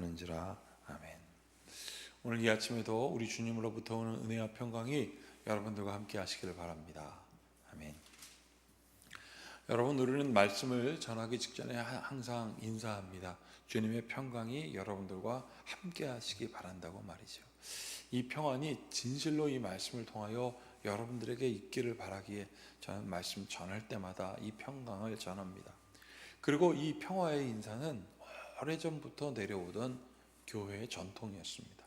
하는지라 아멘. 오늘 이 아침에도 우리 주님으로부터 오는 은혜와 평강이 여러분들과 함께 하시기를 바랍니다. 아멘. 여러분 우리는 말씀을 전하기 직전에 하- 항상 인사합니다. 주님의 평강이 여러분들과 함께 하시기 바란다고 말이죠. 이 평안이 진실로 이 말씀을 통하여 여러분들에게 있기를 바라기에 저는 말씀 전할 때마다 이 평강을 전합니다. 그리고 이 평화의 인사는 오래전부터 내려오던 교회의 전통이었습니다.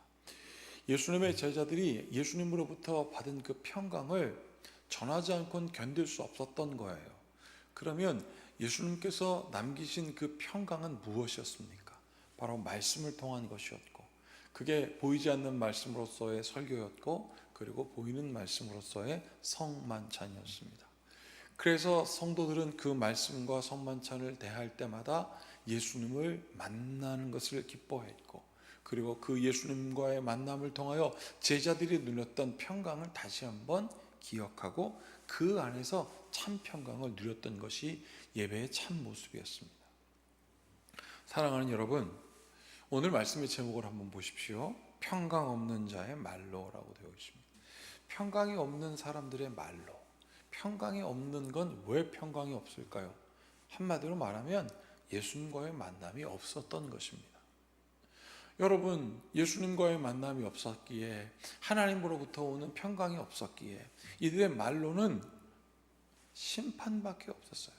예수님의 제자들이 예수님으로부터 받은 그 평강을 전하지 않고는 견딜 수 없었던 거예요. 그러면 예수님께서 남기신 그 평강은 무엇이었습니까? 바로 말씀을 통한 것이었고, 그게 보이지 않는 말씀으로서의 설교였고, 그리고 보이는 말씀으로서의 성만찬이었습니다. 그래서 성도들은 그 말씀과 성만찬을 대할 때마다 예수님을 만나는 것을 기뻐했고, 그리고 그 예수님과의 만남을 통하여 제자들이 누렸던 평강을 다시 한번 기억하고 그 안에서 참 평강을 누렸던 것이 예배의 참 모습이었습니다. 사랑하는 여러분, 오늘 말씀의 제목을 한번 보십시오. 평강 없는 자의 말로라고 되어 있습니다. 평강이 없는 사람들의 말로. 평강이 없는 건 왜 평강이 없을까요? 한마디로 말하면 예수님과의 만남이 없었던 것입니다. 여러분, 예수님과의 만남이 없었기에 하나님으로부터 오는 평강이 없었기에 이들의 말로는 심판밖에 없었어요.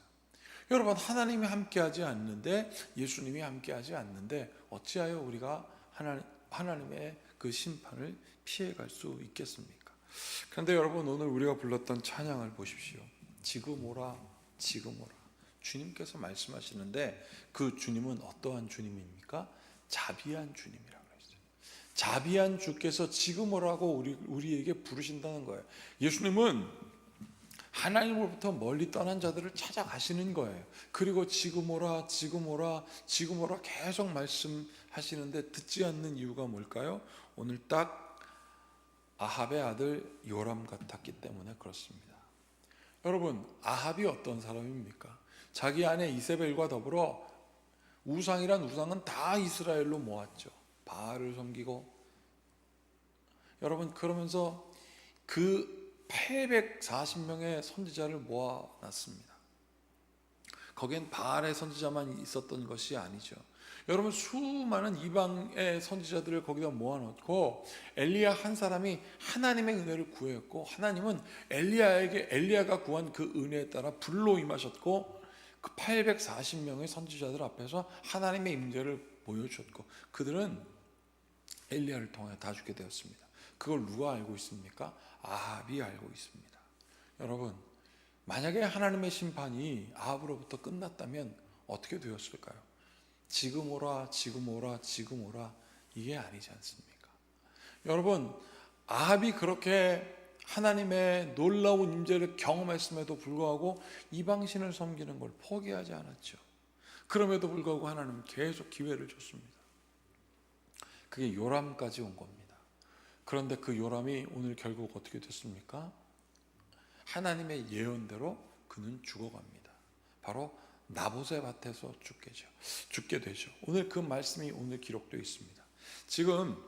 여러분, 하나님이 함께하지 않는데 예수님이 함께하지 않는데 어찌하여 우리가 하나님, 하나님의 그 심판을 피해갈 수 있겠습니까? 그런데 여러분 오늘 우리가 불렀던 찬양을 보십시오. 지금 오라, 지금 오라. 주님께서 말씀하시는데 그 주님은 어떠한 주님입니까? 자비한 주님이라고 했어요. 자비한 주께서 지금 오라고 우리, 우리에게 부르신다는 거예요. 예수님은 하나님으로부터 멀리 떠난 자들을 찾아가시는 거예요. 그리고 지금 오라, 지금 오라, 지금 오라 계속 말씀하시는데 듣지 않는 이유가 뭘까요? 오늘 딱 아합의 아들 요람 같았기 때문에 그렇습니다. 여러분, 아합이 어떤 사람입니까? 자기 아내 이세벨과 더불어 우상이란 우상은 다 이스라엘로 모았죠. 바알을 섬기고 여러분 그러면서 그 840명의 선지자를 모아놨습니다. 거기엔 바알의 선지자만 있었던 것이 아니죠. 여러분 수많은 이방의 선지자들을 거기다 모아놓고 엘리야 한 사람이 하나님의 은혜를 구했고 하나님은 엘리야에게 엘리야가 구한 그 은혜에 따라 불로 임하셨고 그 840명의 선지자들 앞에서 하나님의 임재를 보여주셨고 그들은 엘리야를 통해 다 죽게 되었습니다. 그걸 누가 알고 있습니까? 아합이 알고 있습니다. 여러분, 만약에 하나님의 심판이 아합으로부터 끝났다면 어떻게 되었을까요? 지금 오라, 지금 오라, 지금 오라 이게 아니지 않습니까? 여러분, 아합이 그렇게 하나님의 놀라운 임재를 경험했음에도 불구하고 이방신을 섬기는 걸 포기하지 않았죠. 그럼에도 불구하고 하나님은 계속 기회를 줬습니다. 그게 요람까지 온 겁니다. 그런데 그 요람이 오늘 결국 어떻게 됐습니까? 하나님의 예언대로 그는 죽어갑니다. 바로 나봇의 밭에서 죽게 되죠. 죽게 되죠. 오늘 그 말씀이 오늘 기록되어 있습니다. 지금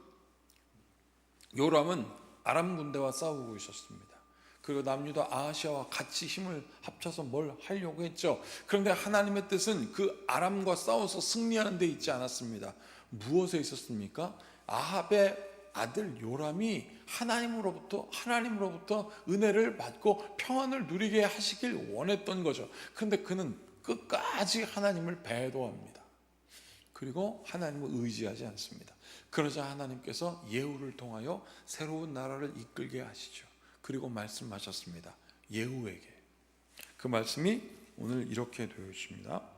요람은 아람 군대와 싸우고 있었습니다. 그리고 남유다 아하시아와 같이 힘을 합쳐서 뭘 하려고 했죠. 그런데 하나님의 뜻은 그 아람과 싸워서 승리하는 데 있지 않았습니다. 무엇에 있었습니까? 아합의 아들 요람이 하나님으로부터 하나님으로부터 은혜를 받고 평안을 누리게 하시길 원했던 거죠. 그런데 그는 끝까지 하나님을 배도합니다. 그리고 하나님을 의지하지 않습니다. 그러자 하나님께서 예후를 통하여 새로운 나라를 이끌게 하시죠. 그리고 말씀하셨습니다. 예후에게. 그 말씀이 오늘 이렇게 되어 있습니다.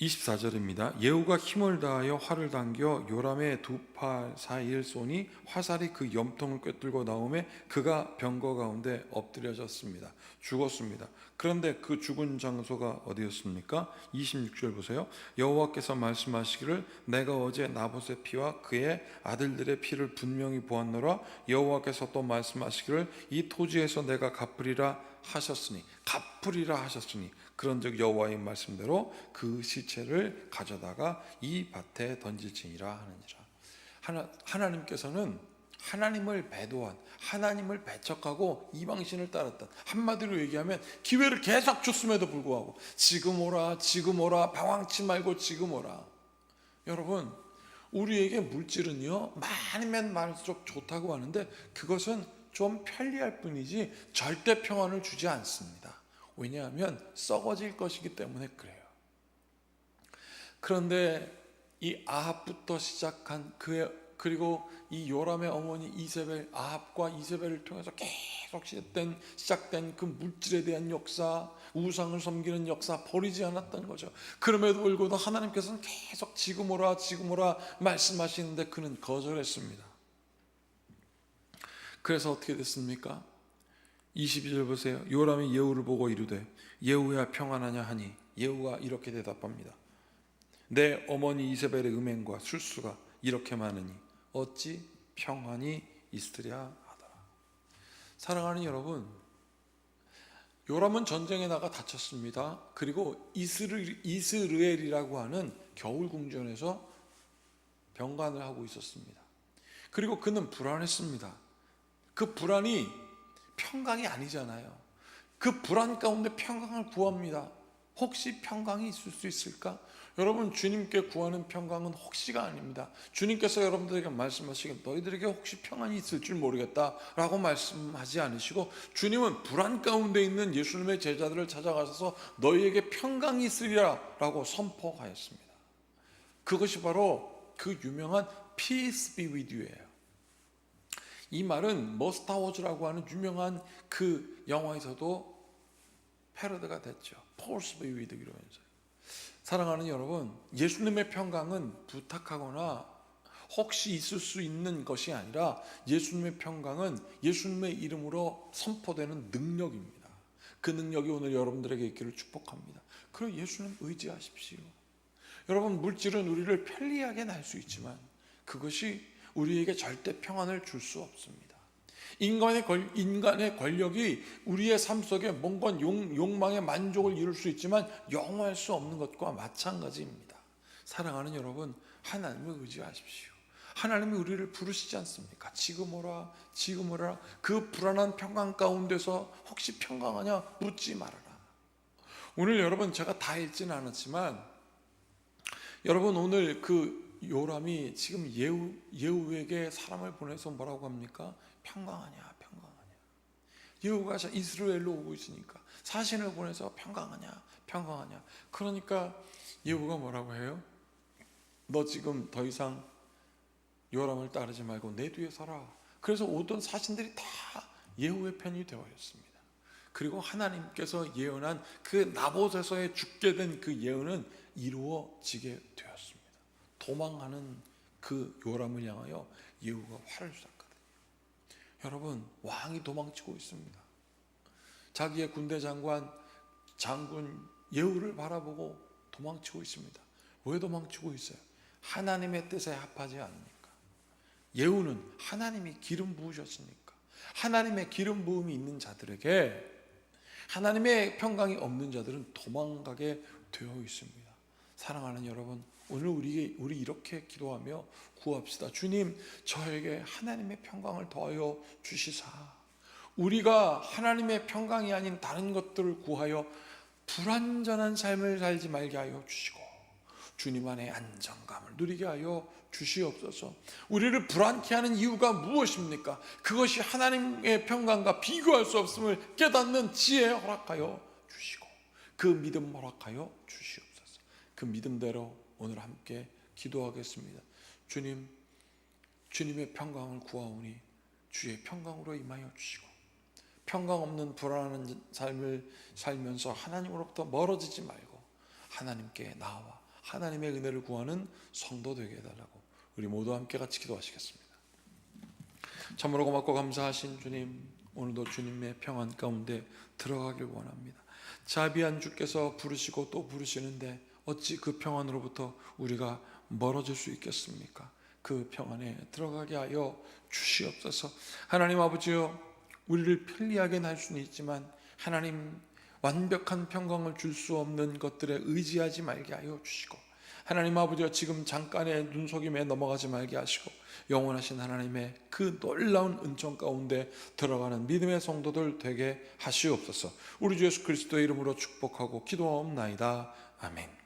24절입니다. 예후가 힘을 다하여 활을 당겨 요람의 두 팔 사이를 쏘니 화살이 그 염통을 꿰뚫고 나오매 그가 병거 가운데 엎드려졌습니다. 죽었습니다. 그런데 그 죽은 장소가 어디였습니까? 26절 보세요. 여호와께서 말씀하시기를 내가 어제 나봇의 피와 그의 아들들의 피를 분명히 보았노라 여호와께서 또 말씀하시기를 이 토지에서 내가 갚으리라 하셨으니 갚으리라 하셨으니 그런즉 여호와의 말씀대로 그 시체를 가져다가 이 밭에 던질지니라 하느니라. 하나, 하나님께서는 하나님을 배도한 하나님을 배척하고 이방신을 따랐던 한마디로 얘기하면 기회를 계속 줬음에도 불구하고 지금 오라 지금 오라 방황치 말고 지금 오라 여러분 우리에게 물질은요 많으면 많을수록 좋다고 하는데 그것은 좀 편리할 뿐이지 절대 평안을 주지 않습니다 왜냐하면 썩어질 것이기 때문에 그래요 그런데 이 아합부터 시작한 그의 그리고 이 요람의 어머니 이세벨 아합과 이세벨을 통해서 계속 시작된 시작된 그 물질에 대한 역사 우상을 섬기는 역사 버리지 않았던 거죠. 그럼에도 불구하고 하나님께서는 계속 지금 오라 지금 오라 말씀하시는데 그는 거절했습니다. 그래서 어떻게 됐습니까? 22절 보세요. 요람이 예후를 보고 이르되 예후야 평안하냐 하니 예후가 이렇게 대답합니다. 내 어머니 이세벨의 음행과 술수가 이렇게 많으니 어찌 평안이 있으랴 하더라. 사랑하는 여러분, 요람은 전쟁에 나가 다쳤습니다. 그리고 이스르, 이스르엘이라고 하는 겨울 궁전에서 병간을 하고 있었습니다. 그리고 그는 불안했습니다. 그 불안이 평강이 아니잖아요. 그 불안 가운데 평강을 구합니다. 혹시 평강이 있을 수 있을까? 여러분 주님께 구하는 평강은 혹시가 아닙니다. 주님께서 여러분들에게 말씀하시긴 너희들에게 혹시 평안이 있을 줄 모르겠다라고 말씀하지 않으시고 주님은 불안 가운데 있는 예수님의 제자들을 찾아가셔서 너희에게 평강이 있으리라라고 선포하였습니다. 그것이 바로 그 유명한 peace be with you예요. 이 말은 머 스타워즈라고 하는 유명한 그 영화에서도 패러드가 됐죠. With you 이러면서. 사랑하는 여러분, 예수님의 평강은 부탁하거나 혹시 있을 수 있는 것이 아니라 예수님의 평강은 예수님의 이름으로 선포되는 능력입니다. 그 능력이 오늘 여러분들에게 있기를 축복합니다. 그럼 예수님 의지하십시오. 여러분, 물질은 우리를 편리하게 날 수 있지만 그것이 우리에게 절대 평안을 줄 수 없습니다. 인간의, 권, 인간의 권력이 우리의 삶 속에 뭔가 용, 욕망의 만족을 이룰 수 있지만 영원할 수 없는 것과 마찬가지입니다. 사랑하는 여러분, 하나님을 의지하십시오. 하나님이 우리를 부르시지 않습니까? 지금 오라, 지금 오라. 그 불안한 평강 가운데서 혹시 평강하냐 묻지 말아라. 오늘 여러분 제가 다 읽지는 않았지만 여러분 오늘 그 요람이 지금 예후 예후에게 사람을 보내서 뭐라고 합니까? 평강하냐, 평강하냐. 예후가 이스라엘로 오고 있으니까 사신을 보내서 평강하냐, 평강하냐. 그러니까 예후가 뭐라고 해요? 너 지금 더 이상 요람을 따르지 말고 내 뒤에 서라. 그래서 오던 사신들이 다 예후의 편이 되어였습니다. 그리고 하나님께서 예언한 그 나봇에서의 죽게 된 그 예언은 이루어지게 되었습니다. 도망하는 그 요람을 향하여 예후가 활을 쐈거든요. 여러분 왕이 도망치고 있습니다. 자기의 군대 장관 장군 예후를 바라보고 도망치고 있습니다. 왜 도망치고 있어요? 하나님의 뜻에 합하지 않으니까. 예후는 하나님이 기름 부으셨으니까. 하나님의 기름 부음이 있는 자들에게 하나님의 평강이 없는 자들은 도망가게 되어 있습니다. 사랑하는 여러분, 오늘 우리 우리 이렇게 기도하며 구합시다. 주님, 저에게 하나님의 평강을 더하여 주시사. 우리가 하나님의 평강이 아닌 다른 것들을 구하여 불완전한 삶을 살지 말게 하여 주시고 주님 안에 안정감을 누리게 하여 주시옵소서. 우리를 불안케 하는 이유가 무엇입니까? 그것이 하나님의 평강과 비교할 수 없음을 깨닫는 지혜 허락하여 주시고 그 믿음 허락하여 주시옵소서. 그 믿음대로 오늘 함께 기도하겠습니다. 주님, 주님의 평강을 구하오니 주의 평강으로 임하여 주시고 평강 없는 불안한 삶을 살면서 하나님으로부터 멀어지지 말고 하나님께 나와 하나님의 은혜를 구하는 성도 되게 해달라고 우리 모두 함께 같이 기도하시겠습니다. 참으로 고맙고 감사하신 주님, 오늘도 주님의 평안 가운데 들어가길 원합니다. 자비한 주께서 부르시고 또 부르시는데 어찌 그 평안으로부터 우리가 멀어질 수 있겠습니까? 그 평안에 들어가게 하여 주시옵소서. 하나님 아버지요, 우리를 편리하게 날 수는 있지만 하나님 완벽한 평강을 줄 수 없는 것들에 의지하지 말게 하여 주시고 하나님 아버지와 지금 잠깐의 눈속임에 넘어가지 말게 하시고 영원하신 하나님의 그 놀라운 은총 가운데 들어가는 믿음의 성도들 되게 하시옵소서. 우리 주 예수 그리스도의 이름으로 축복하고 기도하옵나이다. 아멘.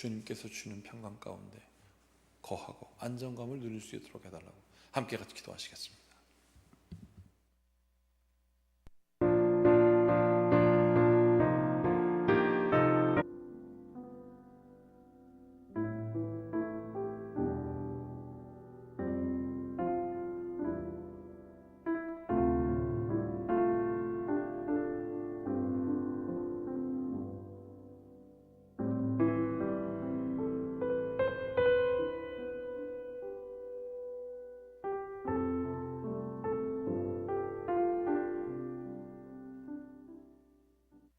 주님께서 주는 평강 가운데 거하고 안정감을 누릴 수 있도록 해달라고 함께 같이 기도하시겠습니다.